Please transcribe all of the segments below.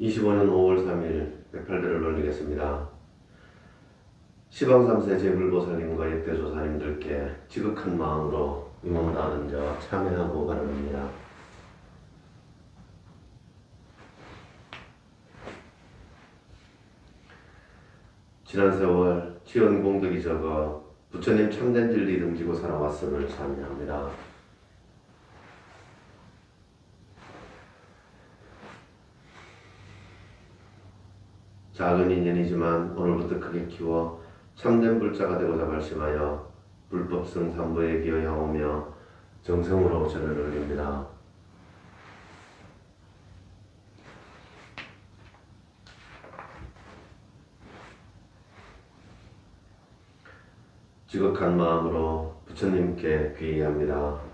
25년 5월 3일 108대를 올리겠습니다. 시방 3세 제불보살님과 역대 조사님들께 지극한 마음으로 위문다는 자 참여하고 바랍니다. 지난 세월 지연 공덕이 적어 부처님 참된 진리 등지고 살아왔음을 참여합니다. 작은 인연이지만 오늘부터 크게 키워 참된 불자가 되고자 발심하여 불법성 삼부에 기여하오며 정성으로 절을 올립니다. 지극한 마음으로 부처님께 귀의합니다.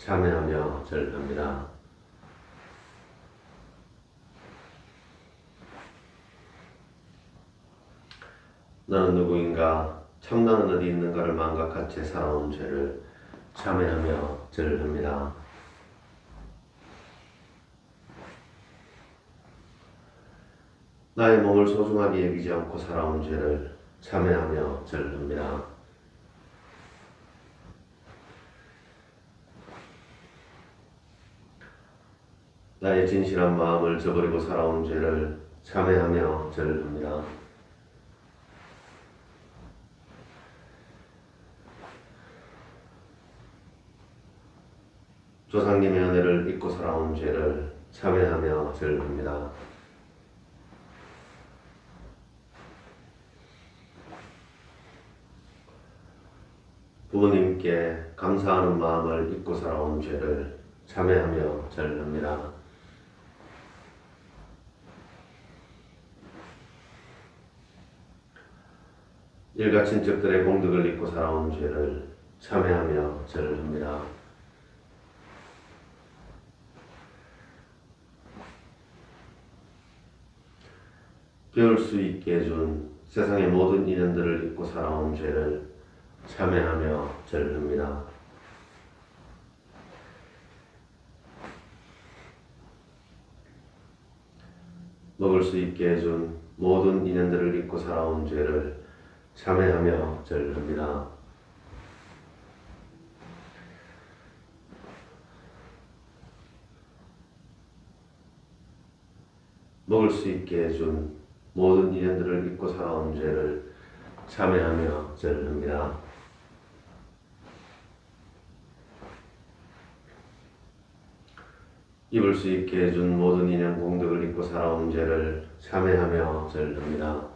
참회하며 절합니다. 나는 누구인가, 참나는 어디 있는가를 망각한 채 살아온 죄를 참회하며 절합니다. 나의 몸을 소중하게 여기지 않고 살아온 죄를 참회하며 절합니다. 나의 진실한 마음을 저버리고 살아온 죄를 참회하며 절합니다. 조상님의 은혜를 잊고 살아온 죄를 참회하며 절합니다. 부모님께 감사하는 마음을 잊고 살아온 죄를 참회하며 절합니다. 일가 친척들의 공덕을 잊고 살아온 죄를 참회하며 절합니다. 배울 수 있게 해준 세상의 모든 인연들을 잊고 살아온 죄를 참회하며 절합니다. 먹을 수 있게 해준 모든 인연들을 잊고 살아온 죄를 참회하며 절합니다. 먹을 수 있게 해준 모든 인연들을 잊고 살아온 죄를 참회하며 절합니다. 입을 수 있게 해준 모든 인연 공덕을 잊고 살아온 죄를 참회하며 절합니다.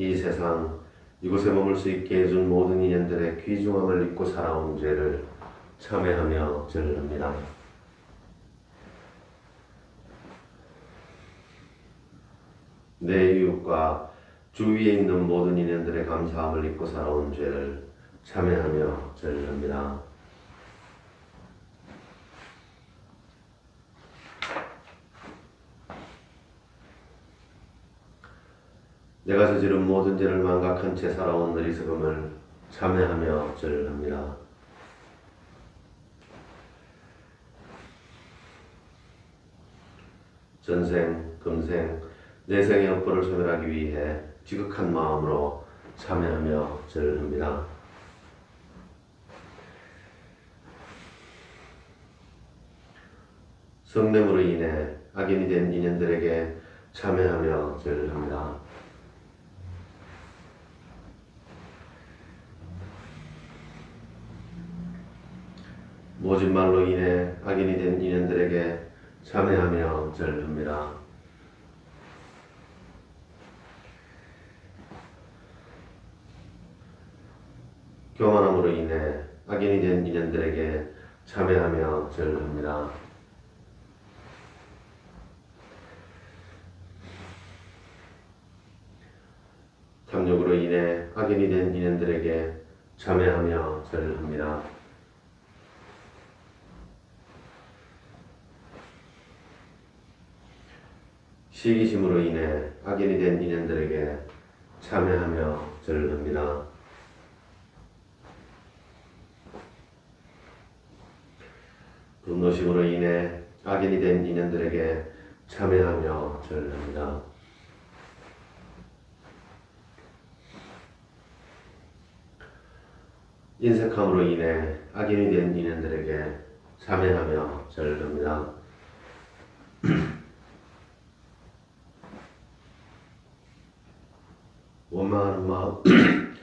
이 세상 이곳에 머물 수 있게 해준 모든 인연들의 귀중함을 잊고 살아온 죄를 참회하며 절합니다. 내 이웃과 주위에 있는 모든 인연들의 감사함을 잊고 살아온 죄를 참회하며 절합니다. 내가 저지른 모든 죄를 망각한 채 살아온 어리석음을 참회하며 절합니다. 전생, 금생, 내생의 업보를 소멸하기 위해 지극한 마음으로 참회하며 절합니다. 성냄으로 인해 악인이 된 인연들에게 참회하며 절합니다. 모진 말로 인해 악인이 된 인연들에게 참회하며 절합니다. 교만함으로 인해 악인이 된 인연들에게 참회하며 절합니다. 탐욕으로 인해 악인이 된 인연들에게 참회하며 절합니다. 시기심으로 인해 악인이 된 인연들에게 참회하며 절합니다. 분노심으로 인해 악인이 된 인연들에게 참회하며 절합니다. 인색함으로 인해 악인이 된 인연들에게 참회하며 절합니다. 원망하는 마음,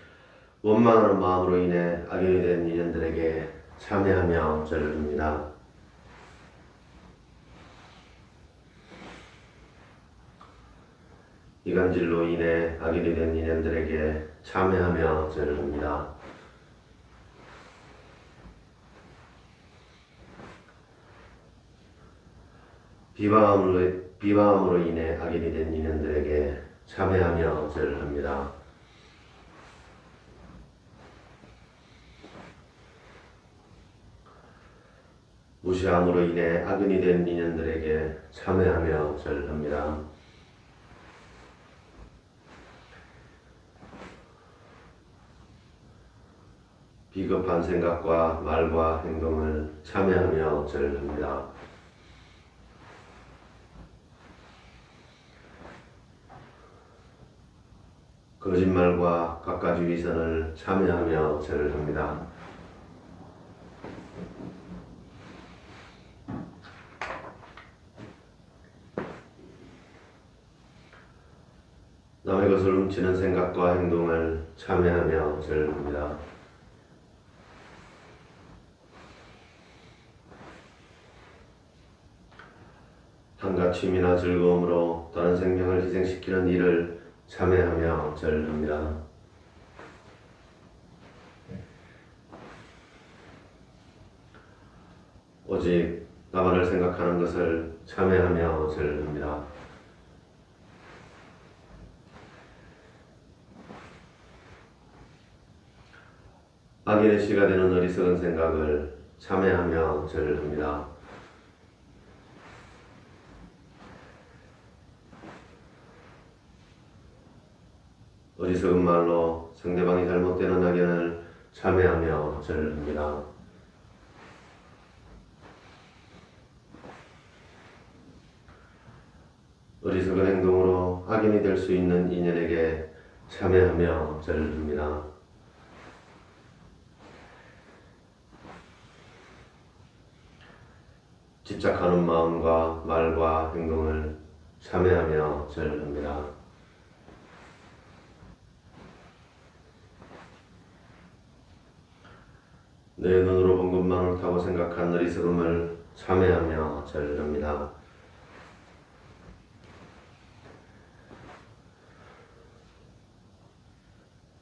원망하는 마음으로 인해 악인이 된 인연들에게 참회하며 절합니다. 이간질로 인해 악인이 된 인연들에게 참회하며 절합니다. 비방함으로, 비방함으로 인해 악인이 된 인연들에게 참회하며 절합니다. 무시함으로 인해 악인이 된 인연들에게 참회하며 절합니다. 비겁한 생각과 말과 행동을 참회하며 절합니다. 거짓말과 갖가지 위선을 참여하며 절을 합니다. 남의 것을 훔치는 생각과 행동을 참여하며 절을 합니다. 한가 취미나 즐거움으로 다른 생명을 희생시키는 일을 참회하며 절합니다. 오직 나만을 생각하는 것을 참회하며 절합니다. 악인의 씨가 되는 어리석은 생각을 참회하며 절합니다. 어리석은 말로 상대방이 잘못되는 악연을 참회하며 절합니다. 어리석은 행동으로 악인이 될 수 있는 인연에게 참회하며 절합니다. 집착하는 마음과 말과 행동을 참회하며 절합니다. 내 눈으로 본 것만 옳다고 생각한 어리석음을 참회하며 절합니다.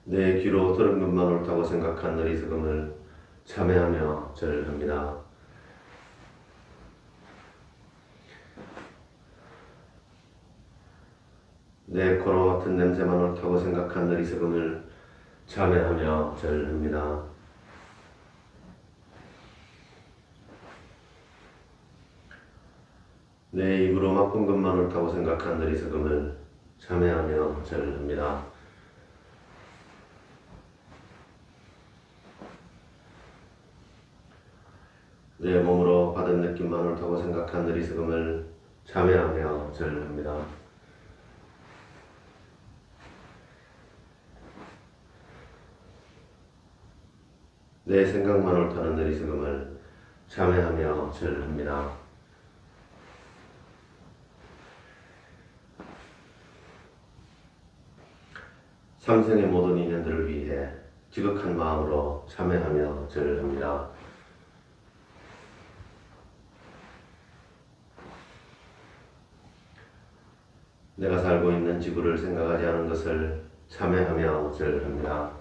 내 귀로 들은 것만 옳다고 생각한 어리석음을 참회하며 절합니다. 내 코로 맡은 냄새만 옳다고 생각한 어리석음을 참회하며 절합니다. 내 입으 로 맛본 것만 옳다고 생각한 어리석음을 참회하며 절합니다. 내 몸으로 받은 느낌만 옳다고 생각한 어리석음을 참회하며 절합니다. 내 생각만 옳다는 어리석음을 참회하며 절합니다. 삼생의 모든 인연들을 위해 지극한 마음으로 참회하며 절합니다. 내가 살고 있는 지구를 생각하지 않은 것을 참회하며 절합니다.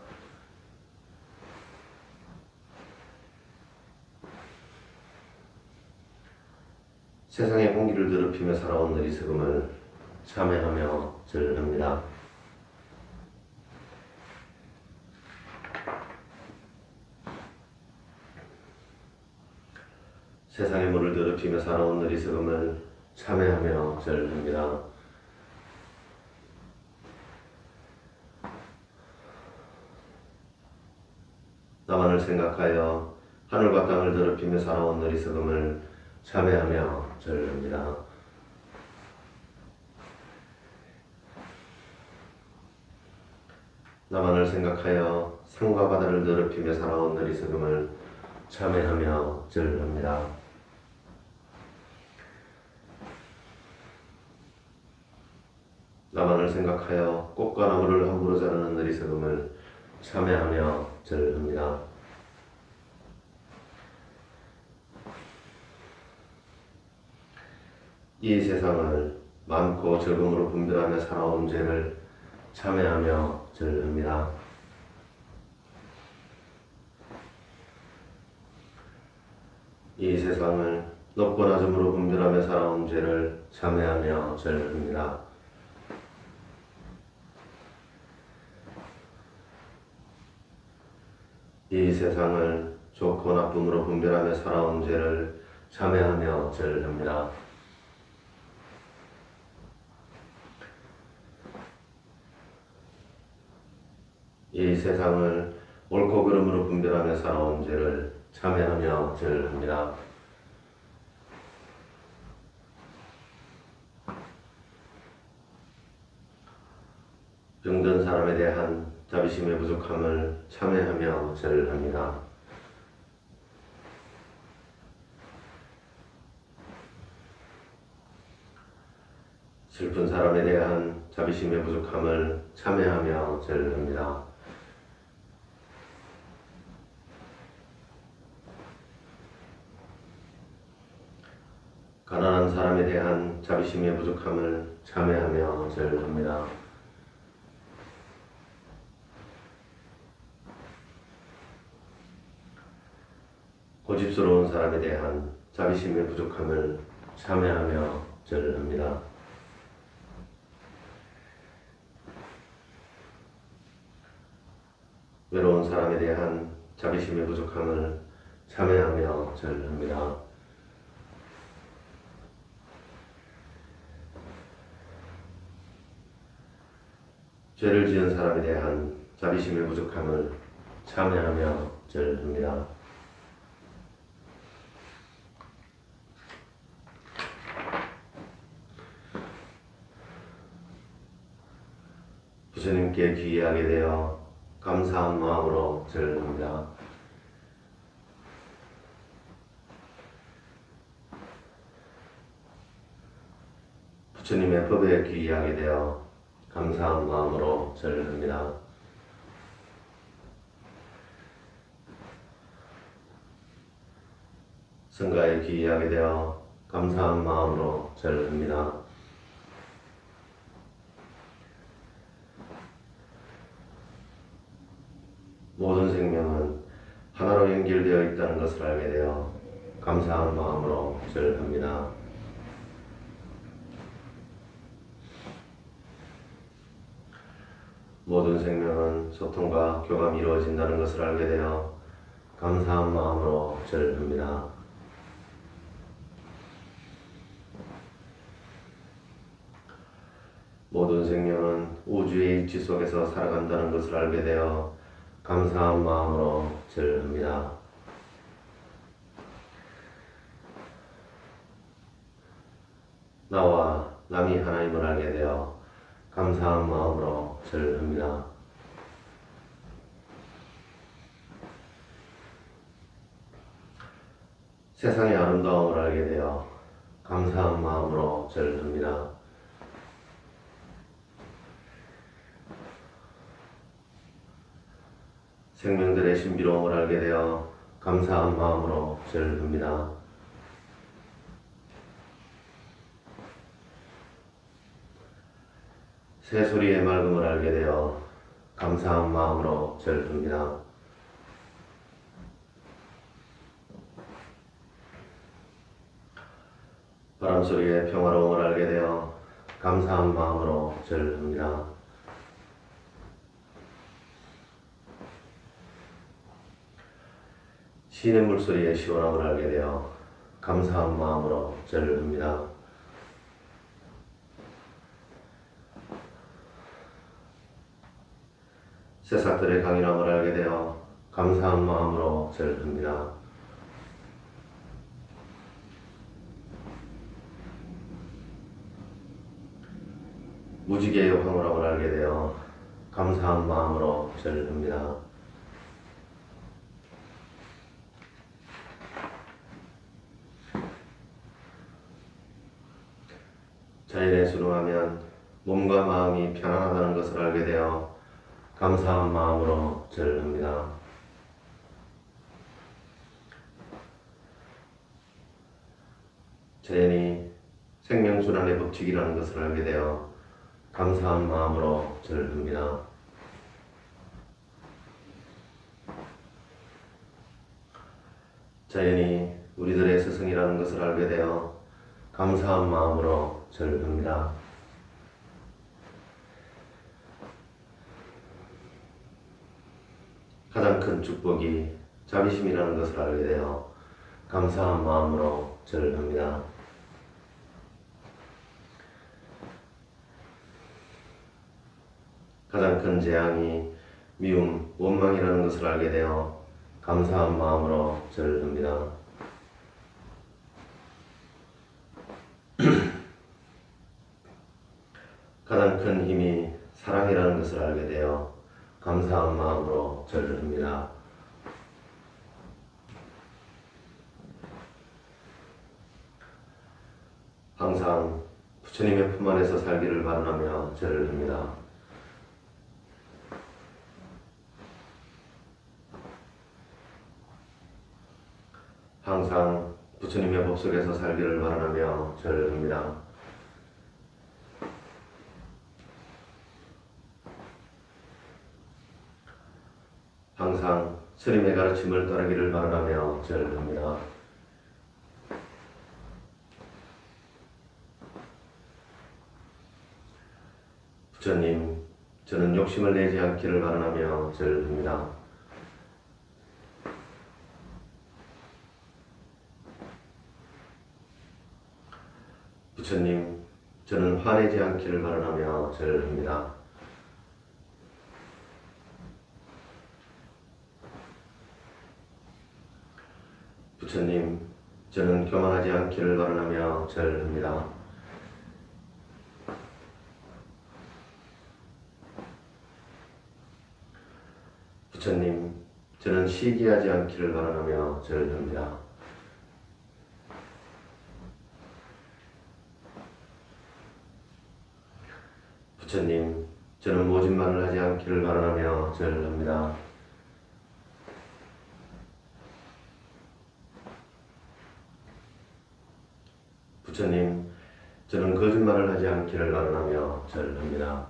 세상의 공기를 더럽히며 살아온 너리 세금을 참회하며 절합니다. 더럽히며 살아온 어리석음을 참회하며 절합니다. 나만을 생각하여 하늘과 땅을 더럽히며 살아온 어리석음을 참회하며 절합니다. 나만을 생각하여 산과 바다를 더럽히며 살아온 어리석음을 참회하며 절합니다. 나만을 생각하여 꽃과 나무를 함부로 자르는 어리석음을 참회하며 절합니다. 이 세상을 많고 적음으로 분별하며 살아온 죄를 참회하며 절합니다. 이 세상을 높고 낮음으로 분별하며 살아온 죄를 참회하며 절합니다. 이 세상을 좋고 나쁨으로 분별하며 살아온 죄를 참회하며 절합니다. 이 세상을 옳고 그름으로 분별하며 살아온 죄를 참회하며 절합니다. 병든 사람에 대한 자비심의 부족함을 참회하며 절합니다. 슬픈 사람에 대한 자비심의 부족함을 참회하며 절합니다. 가난한 사람에 대한 자비심의 부족함을 참회하며 절합니다. 고집스러운 사람에 대한 자비심의 부족함을 참회하며 절합니다. 외로운 사람에 대한 자비심의 부족함을 참회하며 절합니다. 죄를 지은 사람에 대한 자비심의 부족함을 참회하며 절합니다. 부처님께 귀의하게 되어 감사한 마음으로 절합니다. 부처님의 법에 귀의하게 되어 감사한 마음으로 절합니다. 성가에 귀의하게 되어 감사한 마음으로 절합니다. 모든 생명은 하나로 연결되어 있다는 것을 알게 되어 감사한 마음으로 절합니다. 모든 생명은 소통과 교감이 이루어진다는 것을 알게 되어 감사한 마음으로 절합니다. 모든 생명은 우주의 일치 속에서 살아간다는 것을 알게 되어 감사한 마음으로 절합니다. 남이 하나님을 알게 되어 감사한 마음으로 절합니다. 세상의 아름다움을 알게 되어 감사한 마음으로 절합니다. 생명들의 신비로움을 알게 되어 감사한 마음으로 절합니다. 새소리의 맑음을 알게 되어 감사한 마음으로 절합니다. 바람 소리의 평화로움을 알게 되어 감사한 마음으로 절합니다. 시의 물소리의 시원함을 알게 되어 감사한 마음으로 절합니다. 새싹들의 강인함을 알게 되어 감사한 마음으로 절합니다. 무지개의 황홀함을 알게 되어 감사한 마음으로 절합니다. 자연에 순응하면 몸과 마음이 편안하다는 것을 알게 되어 감사한 마음으로 절합니다. 자연이 생명순환의 법칙이라는 것을 알게 되어 감사한 마음으로 절합니다. 자연이 우리들의 스승이라는 것을 알게 되어 감사한 마음으로 절합니다. 가장 큰 축복이 자비심이라는 것을 알게 되어 감사한 마음으로 절합니다. 가장 큰 재앙이 미움, 원망이라는 것을 알게 되어 감사한 마음으로 절합니다. 가장 큰 힘이 사랑이라는 것을 알게 되어 감사한 마음으로 절합니다. 항상 부처님의 품 안에서 살기를 바라며 절합니다. 항상 부처님의 법 속에서 살기를 바라며 절합니다. 스님의 가르침을 따르기를 바라며 절합니다. 부처님, 저는 욕심을 내지 않기를 바라며 절합니다. 부처님, 저는 화내지 않기를 바라며 절합니다. 부처님, 저는 교만하지 않기를 바라며 절합니다. 부처님, 저는 시기하지 않기를 바라며 절합니다. 부처님, 저는 모진 말을 하지 않기를 바라며 절합니다. 부처님, 저는 거짓말을 하지 않기를 바라며 절합니다.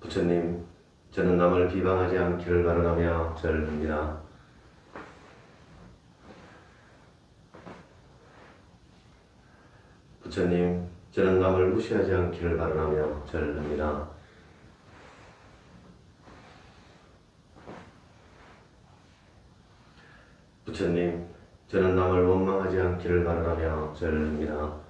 부처님, 저는 남을 비방하지 않기를 바라며 절합니다. 부처님, 저는 남을 무시하지 않기를 바라며 절합니다. 부처님, 저는 남을 원망하지 않기를 바라며 절합니다.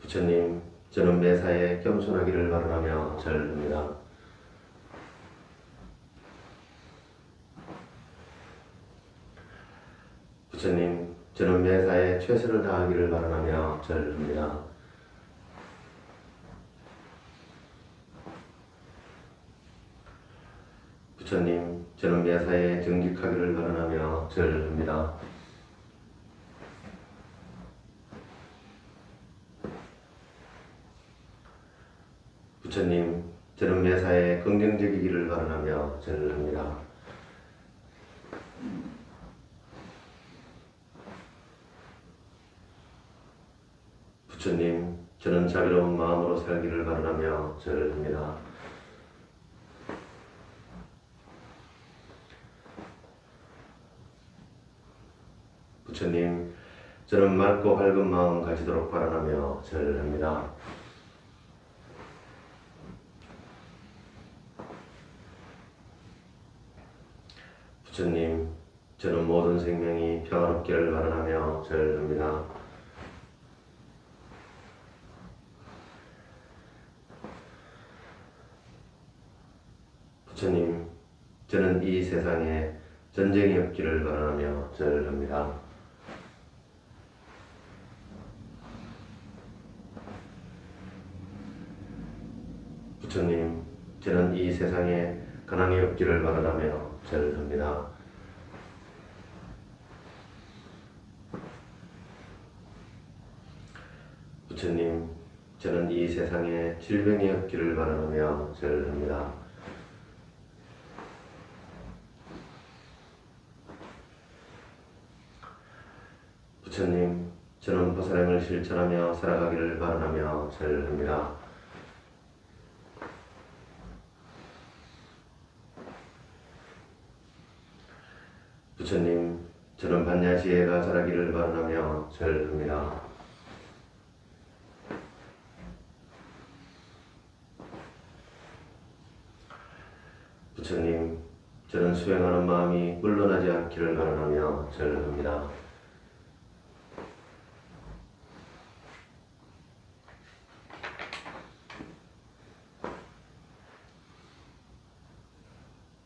부처님, 저는 매사에 겸손하기를 바라며 절합니다. 부처님, 저는 매사에 최선을 다하기를 바라며 절합니다. 저는 매사에 정직하기를 바라며 절합니다. 부처님, 매사에 긍정적이기를 바라며 절합니다. 부처님, 저는 자비로운 마음으로 살기를 바라며 절합니다. 부처님, 저는 맑고 밝은 마음 가지도록 바라며 절합니다. 부처님, 저는 모든 생명이 평화롭기를 바라며 절합니다. 부처님, 저는 이 세상에 전쟁이 없기를 바라며 절합니다. 부처님, 저는 이 세상에 가난이 없기를 바라며 절합니다. 부처님, 저는 이 세상에 질병이 없기를 바라며 절합니다. 부처님, 저는 보살행을 실천하며 살아가기를 바라며 절합니다. 부처님, 저는 반야 지혜가 자라기를 바라며 절합니다. 부처님, 저는 수행하는 마음이 물러나지 않기를 바라며 절합니다.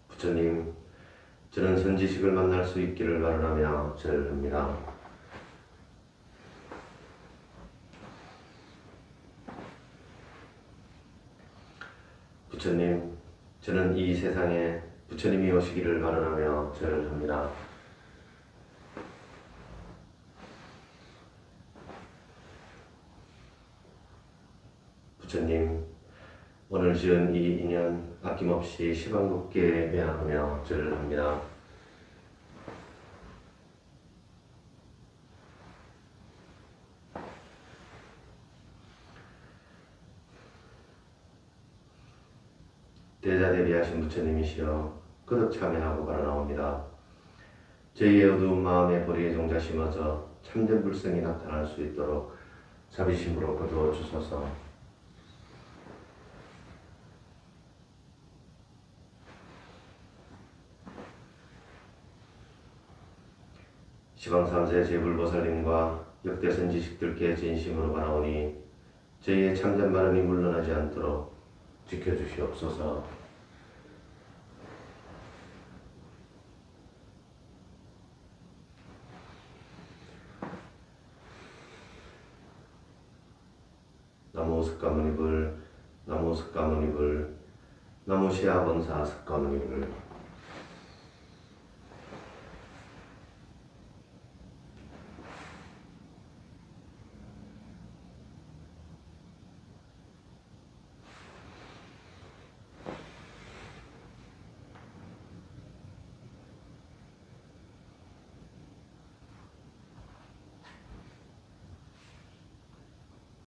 부처님, 저는 선 지식을 만날 수 있기를 바라며 절합니다. 부처님, 저는 이 세상에 부처님이 오시기를 바라며 절합니다. 부처님, 오늘 지은 이 인연 아낌없이 시방국계에 매하며 절합니다. 대자대비하신 부처님이시여 그득 참여하고 바라나옵니다. 저희의 어두운 마음에 보리의 종자 심어져 참된 불성이 나타날 수 있도록 자비심으로 거두어 주소서. 시방삼세 제불보살님과 역대 선지식들께 진심으로 바라오니 저희의 참된 발음이 물러나지 않도록 지켜주시옵소서. 나무 스까무니불 나무 스까무니불 나무 시아본사 스까무니불